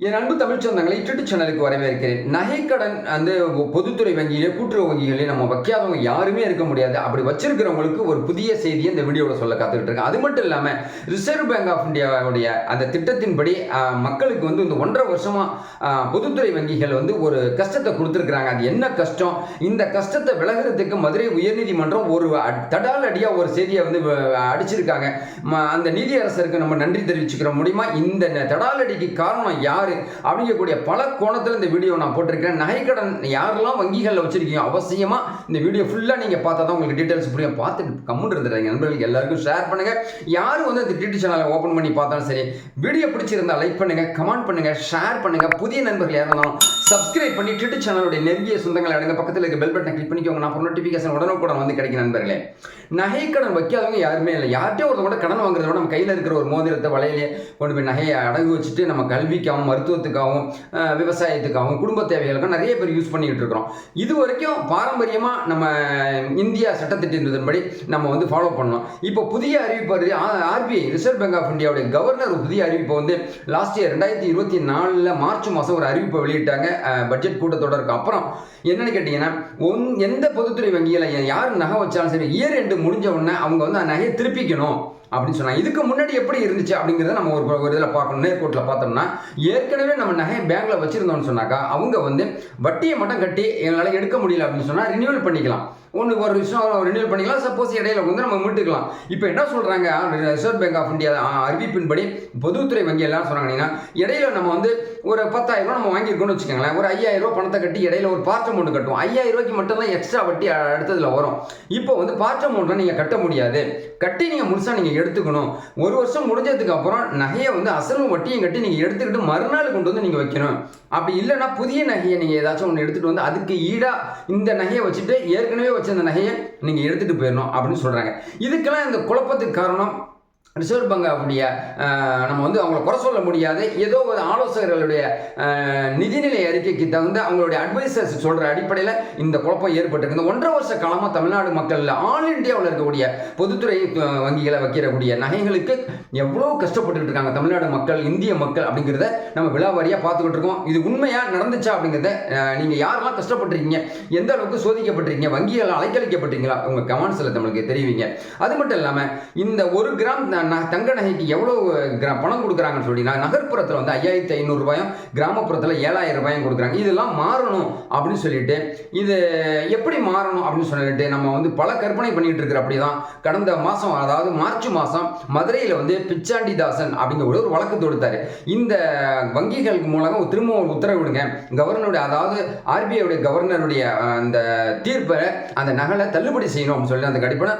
என் அன்பு தமிழ் சொந்தங்களை யூடியூப் சேனலுக்கு வரவேற்கிறேன். நகைக்கடன் அந்த பொதுத்துறை வங்கியிலே கூட்டுறவு வங்கிகளே நம்ம வைக்காதவங்க யாருமே இருக்க முடியாது. அப்படி வச்சிருக்கிறவங்களுக்கு ஒரு புதிய செய்தியை இந்த வீடியோவில் சொல்ல காத்துக்கிட்டு இருக்கேன். அது மட்டும் இல்லாமல் ரிசர்வ் பேங்க் ஆஃப் இந்தியாவுடைய அந்த திட்டத்தின்படி மக்களுக்கு வந்து இந்த ஒன்றரை வருஷமாக பொதுத்துறை வங்கிகள் வந்து ஒரு கஷ்டத்தை கொடுத்துருக்குறாங்க. அது என்ன கஷ்டம்? இந்த கஷ்டத்தை விலகிறதுக்கு மதுரை உயர்நீதிமன்றம் ஒரு அ- தடால் அடியாக ஒரு செய்தியை வந்து அடிச்சிருக்காங்க. ம- அந்த நீதியரசருக்கு நம்ம நன்றி தெரிவிச்சுக்கிற முடியுமா? இந்த தடாலடிக்கு தடால் அடிக்கு காரணம் யார்? அப்படிங்கக்கூடிய பல கோணத்தில் இந்த வீடியோ நான் போட்டிருக்கேன் நகைக்கடன் யாரெல்லாம் வங்கிகளில் வச்சிருக்கீங்க அவசியமா இந்த வீடியோ ஃபுல்லாக நீங்கள் பார்த்தா தான் உங்களுக்கு டீட்டெயில்ஸ் புரியும். பார்த்துட்டு கம்முன்னு இருந்துடுறாங்க நண்பர்களுக்கு எல்லாருக்கும் ஷேர் பண்ணுங்க. யார் வந்து இந்த டிடி சேனலை ஓப்பன் பண்ணி பார்த்தாலும் சரி வீடியோ பிடிச்சிருந்தா லைக் பண்ணுங்க கமெண்ட் பண்ணுங்க ஷேர் பண்ணுங்க. புதிய நண்பர்கள் யாரும் சப்ஸ்கிரைப் பண்ணி டிடி சேனலுடைய நெருங்கிய சொந்தங்களை அடங்க பக்கத்தில் இருக்க பெல் பட்டனை கிளிக் பண்ணிக்கோங்க. நான் நோட்டிஃபிகேஷன் உடனுக்குடன் வந்து கிடைக்கும் நண்பர்களே. நகைக்கடன் வைக்காதவங்க யாருமே இல்லை. யார்கிட்டயும் ஒருத்தவங்க கடன் வாங்குறத விட நம்ம கையில் இருக்கிற ஒரு மோதிரத்தை வலையிலே கொண்டு போய் நகையை அடகு வச்சுட்டு நம்ம கல்விக்காகவும் மருத்துவத்துக்காகவும் விவசாயத்துக்காகவும் குடும்ப தேவைகளுக்கும் நிறைய பேர் யூஸ் பண்ணிக்கிட்டு இருக்கிறோம். இது வரைக்கும் பாரம்பரியமாக நம்ம இந்தியா சட்டத்திட்டத்தின்படி நம்ம வந்து ஃபாலோ பண்ணோம். இப்போ புதிய அறிவிப்பு வருது. ஆர்பிஐ ரிசர்வ் பேங்க் ஆஃப் இந்தியாவுடைய கவர்னர் புதிய அறிவிப்பை வந்து லாஸ்ட் இயர் ரெண்டாயிரத்தி இருபத்தி நாலில் மார்ச் மாதம் ஒரு அறிவிப்பை வெளியிட்டாங்க. பட்ஜெட் கூட்டத்தொடருக்கு அப்புறம் என்னன்னு கேட்டிங்கன்னா ஒன் எந்த பொதுத்துறை வங்கியில் யார் நகை வச்சாலும் சரி இயர் ரெண்டு முடிஞ்ச உடனே அவங்க வந்து அந்த நகையை திருப்பிக்கணும். அப்படின்னு சொன்னாங்க. இதுக்கு முன்னாடி எப்படி இருந்துச்சு அப்படிங்கிறத நம்ம ஒரு ஒரு இதில் பார்க்கணும். நேர்கோட்டில் பார்த்தோம்னா ஏற்கனவே நம்ம நகையை பேங்க்கில் வச்சுருந்தோம்னு சொன்னாக்கா அவங்க வந்து வட்டியை மட்டும் கட்டி எங்களால் எடுக்க முடியல அப்படின்னு சொன்னால் ரினியூவல் பண்ணிக்கலாம். ஒன்று ஒரு விஷயம் ரினியூவல் பண்ணிக்கலாம். சப்போஸ் இடையில வந்து நம்ம மீட்டுக்கலாம். இப்போ என்ன சொல்கிறாங்க ரிசர்வ் பேங்க் ஆஃப் இந்தியா அறிவிப்பின்படி பொதுத்துறை வங்கி எல்லாம் சொன்னாங்கன்னா இடையில நம்ம வந்து ஒரு பத்தாயிரம் ரூபா நம்ம வாங்கியிருக்கோம்னு வச்சுக்கோங்களேன். ஒரு ஐயாயிரம் ரூபா பணத்தை கட்டி இடையில ஒரு பார்ட் அமௌண்ட் கட்டுவோம். ஐயாயிரம் ரூபாய்க்கு மட்டும் தான் எக்ஸ்ட்ரா வட்டி அடுத்ததில் அடுத்ததுல வரும். இப்போ வந்து பார்ட் அமௌண்ட்லாம் நீங்கள் கட்ட முடியாது. கட்டி நீங்கள் முழுசாக நீங்கள் எடுத்துக்கணும். ஒரு வருஷம் முடிஞ்சதுக்கு அப்புறம் நகையை வந்து அசலும் வட்டியும் கட்டி நீங்கள் எடுத்துக்கிட்டு மறுநாள் கொண்டு வந்து நீங்கள் வைக்கணும். அப்படி இல்லைன்னா புதிய நகையை நீங்கள் ஏதாச்சும் ஒன்று எடுத்துகிட்டு வந்து அதுக்கு ஈடாக இந்த நகையை வச்சுட்டு ஏற்கனவே வச்சு அந்த நகையை நீங்கள் எடுத்துகிட்டு போயிடணும் அப்படின்னு சொல்கிறாங்க இதுக்கெல்லாம் இந்த குழப்பத்துக்கு காரணம் ரிசர்வ் பேங்க் அப்படிய நம்ம வந்து அவங்கள குறை சொல்ல முடியாது. ஏதோ ஒரு ஆலோசகர்களுடைய நிதிநிலை அறிக்கைக்கு தகுந்த அவங்களுடைய அட்வைசர்ஸ் சொல்கிற அடிப்படையில் இந்த குழப்பம் ஏற்பட்டிருக்கு. இந்த ஒன்றரை வருஷ காலமாக தமிழ்நாடு மக்கள் ஆல் இந்தியாவில் இருக்கக்கூடிய பொதுத்துறை வங்கிகளை வைக்கிறக்கூடிய நகைகளுக்கு எவ்வளோ கஷ்டப்பட்டுக்கிட்டு இருக்காங்க தமிழ்நாடு மக்கள் இந்திய மக்கள் அப்படிங்கிறத நம்ம விழாவாரியாக பார்த்துக்கிட்டு இருக்கோம். இது உண்மையாக நடந்துச்சா அப்படிங்கிறத நீங்கள் யாரெல்லாம் கஷ்டப்பட்டிருக்கீங்க எந்த அளவுக்கு சோதிக்கப்பட்டிருக்கீங்க வங்கிகள் அலைக்கழிக்கப்பட்டிருக்கீங்களா உங்கள் கமெண்ட்ஸில் நம்மளுக்கு தெரிவிங்க. அது மட்டும் இல்லாமல் இந்த ஒரு கிராம் தங்க நகைக்கு எவ்வளோ பணம் கொடுக்குறாங்கன்னு சொல்லி நகர்ப்புறத்தில் வந்து ஐயாயிரத்தி ஐநூறுரூபாயும் கிராமப்புறத்தில் ஏழாயிரம் ரூபாயும் கொடுக்குறாங்க. இதெல்லாம் மாறணும் அப்படின்னு சொல்லிட்டு இது எப்படி மாறணும் அப்படின்னு சொல்லிட்டு நம்ம வந்து பல கற்பனை பண்ணிகிட்டு இருக்கிற அப்படி தான் கடந்த மாதம் அதாவது மார்ச் மாதம் மதுரையில் வந்து பிச்சாண்டிதாசன் அப்படிங்கிற ஒரு வழக்கு தொடுத்தார். இந்த வங்கிகள் மூலமாக திரும்ப ஒரு உத்தரவிடுங்க கவர்னருடைய அதாவது ஆர்பிஐடைய கவர்னருடைய அந்த தீர்ப்பை அந்த நகலை தள்ளுபடி செய்யணும் அப்படின்னு சொல்லி அந்த அடிப்படை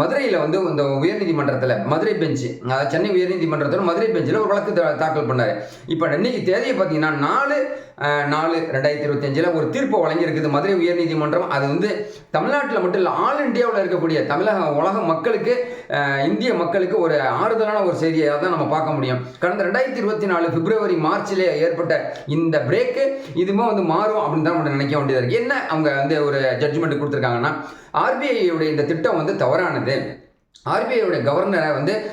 மதுரையில் வந்து இந்த உயர்நீதிமன்றத்தில் மதுரை பெஞ்சு. அதாவது சென்னை உயர்நீதிமன்றத்தில் மதுரை பெஞ்சில் ஒரு வழக்கு தாக்கல் பண்ணார். இப்போ இன்னைக்கு தேதியை பார்த்தீங்கன்னா நாலு நாலு ரெண்டாயிரத்தி இருபத்தஞ்சில் ஒரு தீர்ப்பு வழங்கியிருக்குது மதுரை உயர்நீதிமன்றம். அது வந்து தமிழ்நாட்டில் மட்டும் இல்லை ஆல் இந்தியாவில் இருக்கக்கூடிய தமிழக உலக மக்களுக்கு இந்திய மக்களுக்கு ஒரு ஆறுதலான ஒரு செய்தியாக தான் நம்ம பார்க்க முடியும். கடந்த ரெண்டாயிரத்தி இருபத்தி நாலு பிப்ரவரி மார்ச்சில் ஏற்பட்ட இந்த பிரேக்கு இதுமே வந்து மாறும் அப்படின்னு தான் நம்ம நினைக்க வேண்டியதாக இருக்குது என்ன அவங்க வந்து ஒரு ஜட்ஜ்மெண்ட் கொடுத்துருக்காங்கன்னா ஆர்பிஐயுடைய இந்த திட்டம் வந்து தவறானது. ஆர்பிஐயோட கவர்னரை வந்து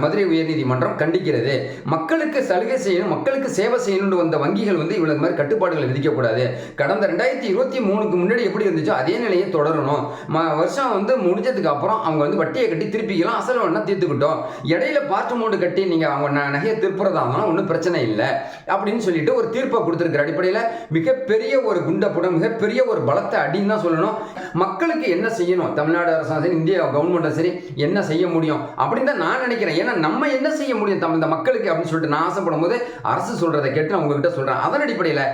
மதுரை உயர்நீதிமன்றம் கண்டிக்கிறது. மக்களுக்கு சலுகை செய்யணும் மக்களுக்கு சேவை செய்யணும்னு வந்த வங்கிகள் வந்து இவ்வளவு மாதிரி கட்டுப்பாடுகளை விதிக்கக்கூடாது. கடந்த ரெண்டாயிரத்தி இருபத்தி மூணுக்கு முன்னாடி எப்படி இருந்துச்சோ அதே நிலையை தொடரணும். ம வருஷம் வந்து முடிஞ்சதுக்கு அப்புறம் அவங்க வந்து வட்டியை கட்டி திருப்பிக்கலாம் அசல் வேணா தீர்த்துக்கிட்டோம். இடையில பார்ட் அமௌண்ட் கட்டி நீங்கள் அவங்க ந- நகையை திருப்புறதா இருந்தாலும் ஒன்றும் பிரச்சனை இல்லை. அப்படின்னு சொல்லிட்டு ஒரு தீர்ப்பை கொடுத்துருக்கிற அடிப்படையில் மிகப்பெரிய ஒரு குண்டப்புடம் மிகப்பெரிய ஒரு பலத்தை அடின்னு தான் சொல்லணும். மக்களுக்கு என்ன செய்யணும்? தமிழ்நாடு அரசாங்கம் சரி இந்திய கவர்மெண்ட்டும் சரி என்ன செய்ய முடியும்? அப்படின்னு தான் நான் நினைக்கிறேன். ஏன்னா நம்ம என்ன செய்ய முடியும்? தம் இந்த மக்களுக்கு அப்படின்னு சொல்லிட்டு நான் ஆசைப்படும் போது அரசு சொல்கிறத கேட்டு நான் உங்ககிட்ட சொல்கிறேன் அதன் அடிப்படையில்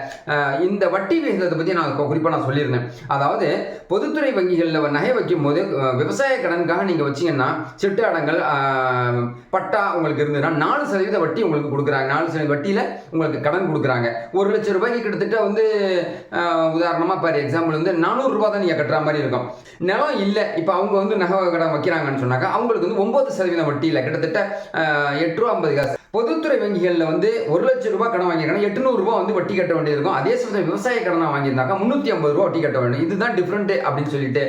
இந்த வட்டி விகிதத்தை பற்றி நான் குறிப்பாக நான் சொல்லியிருந்தேன். அதாவது பொதுத்துறை வங்கிகளில் நகை வைக்கும் போது விவசாய கடனுக்காக நீங்கள் வச்சீங்கன்னா சிட்டு அடங்கல் பட்டா உங்களுக்கு இருந்ததுன்னா நாலு சதவீத வட்டி உங்களுக்கு கொடுக்குறாங்க. நாலு சதவீத வட்டியில் உங்களுக்கு கடன் கொடுக்குறாங்க. ஒரு லட்சம் ரூபாய்க்கு கிட்டத்தட்ட வந்து உதாரணமாக பாரு எக்ஸாம்பிள் வந்து நானூறுரூபா தான் நீங்கள் கட்டுற மாதிரி இருக்கும். நிலம் இல்லை. இப்போ அவங்க வந்து நகை கடன் வைக்கிறாங்கன்னு சொன்னாங்க அவங்களுக்கு வந்து ஒம்பது சதவீதம் வட்டியில் கிட்டத்தட்ட எட்டு ரூபா ஐம்பது காசு. பொதுத்துறை வங்கிகளில் வந்து ஒரு லட்சம் ரூபாய் கடன் வாங்கியிருக்காங்க. எட்டுநூறு ரூபாய் வந்து வட்டி கட்ட வேண்டியிருக்கும். அதே சமயம் விவசாய கடனை வாங்கியிருந்தாக்கா முந்நூற்றி ஐம்பது ரூபா வட்டி கட்ட வேண்டும். இதுதான் டிஃப்ரெண்ட் அப்படின்னு சொல்லிட்டு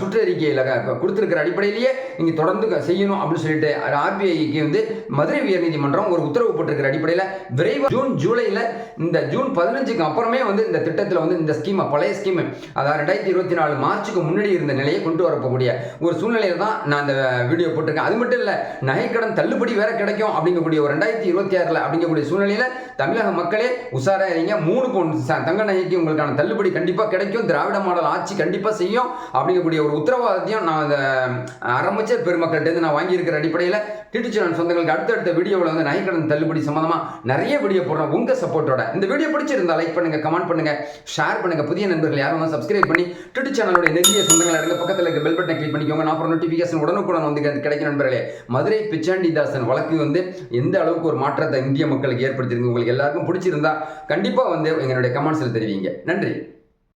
சுற்றறிக்கையில் கொடுத்துருக்கிற அடிப்படையிலேயே நீங்கள் தொடர்ந்து செய்யணும் அப்படின்னு சொல்லிட்டு ஆர்பிஐக்கு வந்து மதுரை உயர்நீதிமன்றம் ஒரு உத்தரவு போட்டிருக்கிற அடிப்படையில் விரைவாக ஜூன் ஜூலையில் இந்த ஜூன் பதினஞ்சுக்கு அப்புறமே வந்து இந்த திட்டத்தில் வந்து இந்த ஸ்கீமை பழைய ஸ்கீம் அதாவது ரெண்டாயிரத்தி இருபத்தி நாலு மார்ச்சுக்கு முன்னாடி இருந்த நிலையை கொண்டு வரப்போகக்கூடிய ஒரு சூழ்நிலையில தான் நான் இந்த வீடியோ போட்டிருக்கேன். அது மட்டும் இல்லை நகைக்கடன் தள்ளுபடி வேற கிடைக்கும் அப்படிங்கக்கூடிய ஒரு ரெண்டாயிரத்தி இருபத்தி ஆறில் அப்படிங்கக்கூடிய சூழ்நிலையில் தமிழக மக்களே உஷாரா இருங்க. மூணு பவுன் தங்க நகைக்கு உங்களுக்கான தள்ளுபடி கண்டிப்பாக கிடைக்கும். திராவிட மாடல் ஆட்சி கண்டிப்பாக செய்யும். அப்படிங்கக்கூடிய ஒரு உத்தரவாதத்தையும் நான் அந்த அரமைச்சர் பெருமக்கள்கிட்ட நான் வாங்கியிருக்கிற அடிப்படையில் டிடி சேனல் சொந்தங்களுக்கு அடுத்தடுத்த வீடியோவில் வந்து நகைக்கடன் தள்ளுபடி சம்மந்தமாக நிறைய வீடியோ போடுறோம் உங்கள் சப்போர்ட்டோட இந்த வீடியோ பிடிச்சிருந்தா லைக் பண்ணுங்கள் கமெண்ட் பண்ணுங்கள் ஷேர் பண்ணுங்கள் புதிய நண்பர்கள் யாரும் வந்து சப்ஸ்கிரைப் பண்ணி டிடி சேனலோட நெருங்கிய சொந்தங்கள் இருக்க பக்கத்தில் இருக்க பெல் பட்டனை கிளிக் பண்ணிக்கோங்க. நான் அப்புறம் நோட்டிஃபிகேஷன் உடனுக்குடன் வந்து கிடைக்கும் நண்பர்களே. மதுரை பிச்சாண்டிதாசன் வழக்கு வந்து எந்த அளவுக்கு ஒரு மாற்றத்தை இந்திய மக்களுக்கு ஏற்படுத்தியிருக்கு உங்களுக்கு எல்லாருக்கும் பிடிச்சிருந்தா கண்டிப்பாக வந்து எங்களுடைய கமெண்ட்ஸில் தெரிவிங்க. நன்றி.